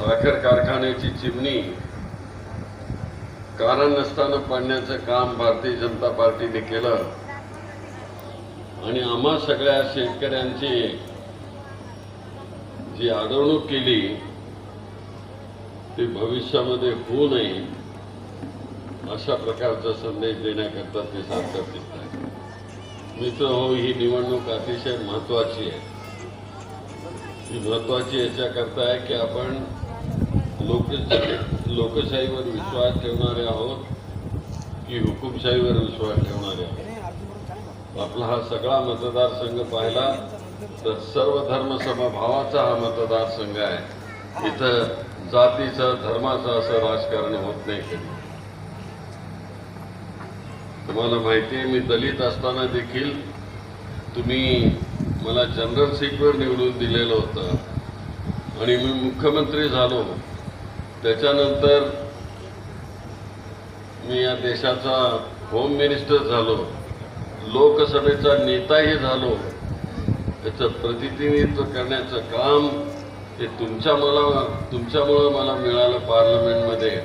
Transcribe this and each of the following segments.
साखर कारखान्याची चिमणी. कारण नसताना पाडण्याचं काम भारतीय जनता पार्टीने केलं. आणि आम्हा सगळ्या शेतकऱ्यांची जी अडवणूक केली ती भविष्यामध्ये होऊ नये अशा प्रकारचा संदेश देण्याकरता ते सार्थक दिसत आहे मित्र हो ही निवडणूक अतिशय महत्वाची आहे. ही महत्वाची याच्याकरता आहे की आपण लोकशाही लोकशाहीवर विश्वास ठेवणारे आहोत की हुकुमशाहीवर विश्वास ठेवणारे आहोत? आपला हा सगळा मतदारसंघ पाहिला तर सर्व धर्म समभावाचा हा मतदारसंघ आहे. इथं जातीचं धर्माचं असं राजकारण होत नाही तुम्हाला माहिती आहे मी दलित असताना देखील तुम्ही मला जनरल सीटवर निवडून दिलेलं होतं. आणि मी मुख्यमंत्री झालो. त्याच्यानंतर मी या देशाचा होम मिनिस्टर झालो. लोकसभेचा नेताही झालो. त्याचं प्रतिनिधित्व करण्याचं काम हे तुमच्या मला तुमच्यामुळं मला मिळालं पार्लमेंटमध्ये.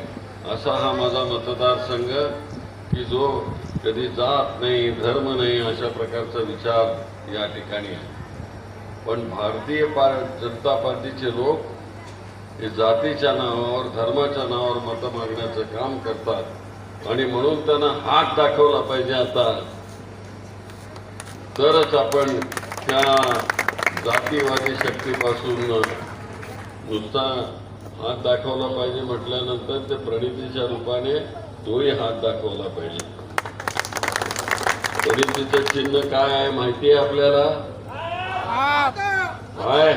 असा हा माझा मतदारसंघ की जो कधी जात नाही धर्म नाही अशा प्रकारचा विचार या ठिकाणी आहे. पण भारतीय पार जनता पार्टीचे लोक हे जातीच्या नावावर धर्माच्या नावावर मतं मागण्याचं काम करतात. आणि म्हणून त्यांना हात दाखवला पाहिजे आता. तरच आपण त्या जातीवादी शक्तीपासून नुसता हात दाखवला पाहिजे म्हटल्यानंतर ते प्रणितीच्या रूपाने तोही हात दाखवला पाहिजे. प्रणितीचं चिन्ह काय आहे माहिती आहे आपल्याला? काय?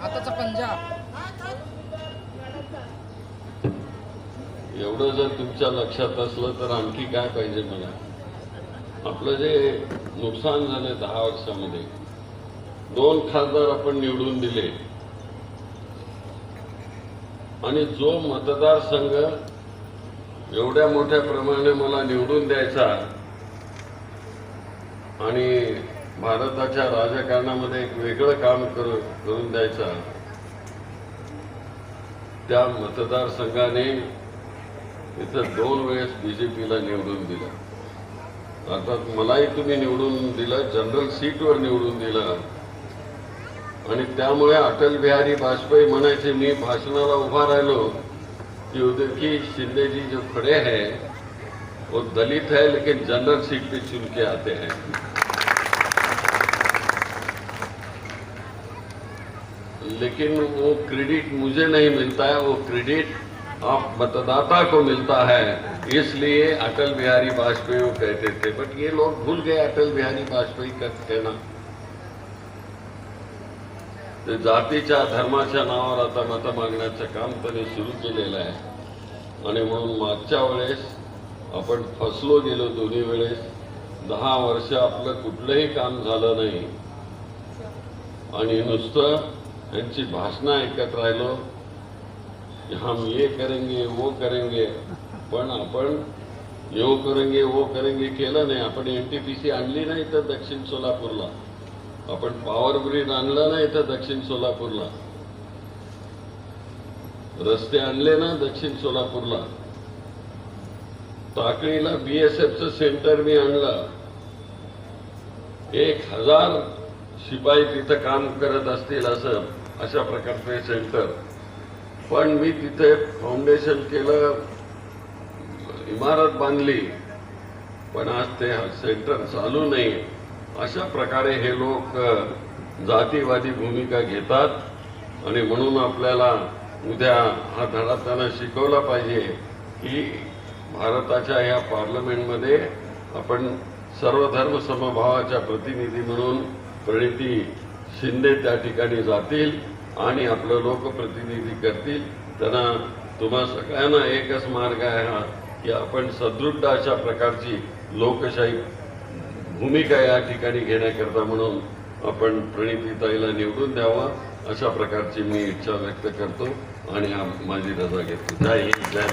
हाताचा एवढं जर तुमच्या लक्षात असलं तर आणखी काय पाहिजे मला? आपलं जे नुकसान झालं दहा वर्षामध्ये दोन खासदार आपण निवडून दिले. आणि जो मतदारसंघ एवढ्या मोठ्या प्रमाणे मला निवडून द्यायचा आणि भारताच्या राजकारणामध्ये एक वेगळं काम करू करून द्यायचा त्या मतदारसंघाने इथं दोन वेळेस बीजेपीला निवडून दिलं. अर्थात मलाही तुम्ही निवडून दिलं, जनरल सीटवर निवडून दिलं. त्यामुळे अटल बिहारी वाजपेयी मना म्हणायचे, मी भाषणाला उभा राहिलो कि उधर की शिंदे जी जो खड़े हैं, वो दलित है, लेकिन जनरल सीट पे चुन के आते हैं. लेकिन वो क्रेडिट मुझे नहीं मिलता है, वो क्रेडिट आप मतदाता को मिलता है। इसलिए अटल बिहारी वाजपेयी वो कहते थे बट ये लोग भूल गए अटल बिहारी वाजपेयी का कहना। ते जातीच्या धर्माच्या नावावर आता मतं मागण्याचं काम त्यांनी सुरू केलेलं आहे. आणि म्हणून मागच्या वेळेस आपण फसलो गेलो दोन्ही वेळेस. दहा वर्ष आपलं कुठलंही काम झालं नाही. आणि नुसतं यांची भाषणं ऐकत राहिलो. हम ये करेंगे वो करेंगे। पण आपण यो करेंगे वो करेंगे केलं नाही. आपण एनटीपीसी आणली नाही तर दक्षिण सोलापूरला. आपण पॉवर ग्रीड आणलं नाही तर दक्षिण सोलापूरला. रस्ते आणले ना दक्षिण सोलापूरला. टाकळीला बीएसएफचं सेंटर मी आणलं. एक हजार शिपाई तिथं काम करत असतील असं अशा प्रकारचं सेंटर पण मी तिथे फाउंडेशन केलं इमारत बांधली पण आज ते सेंटर चालू नाही. अशा प्रकारे हे लोक जातीवादी भूमिका घेतात आणि म्हणून आपल्याला उद्या हा धडा त्यांना शिकवला पाहिजे की भारताच्या या पार्लमेंटमध्ये आपण सर्वधर्म समभावाच्या प्रतिनिधी म्हणून प्रणिती शिंदे त्या ठिकाणी जातील. आणि आपलं लोकप्रतिनिधी करतील. त्यांना तुम्हा सगळ्यांना एकच मार्ग आहे हा की आपण सदृढ अशा प्रकारची लोकशाही भूमिका या ठिकाणी घेण्याकरता म्हणून आपण प्रणितीताईला निवडून द्यावा अशा प्रकारची मी इच्छा व्यक्त करतो आणि माझी रजा घेतो. जय हिंद जय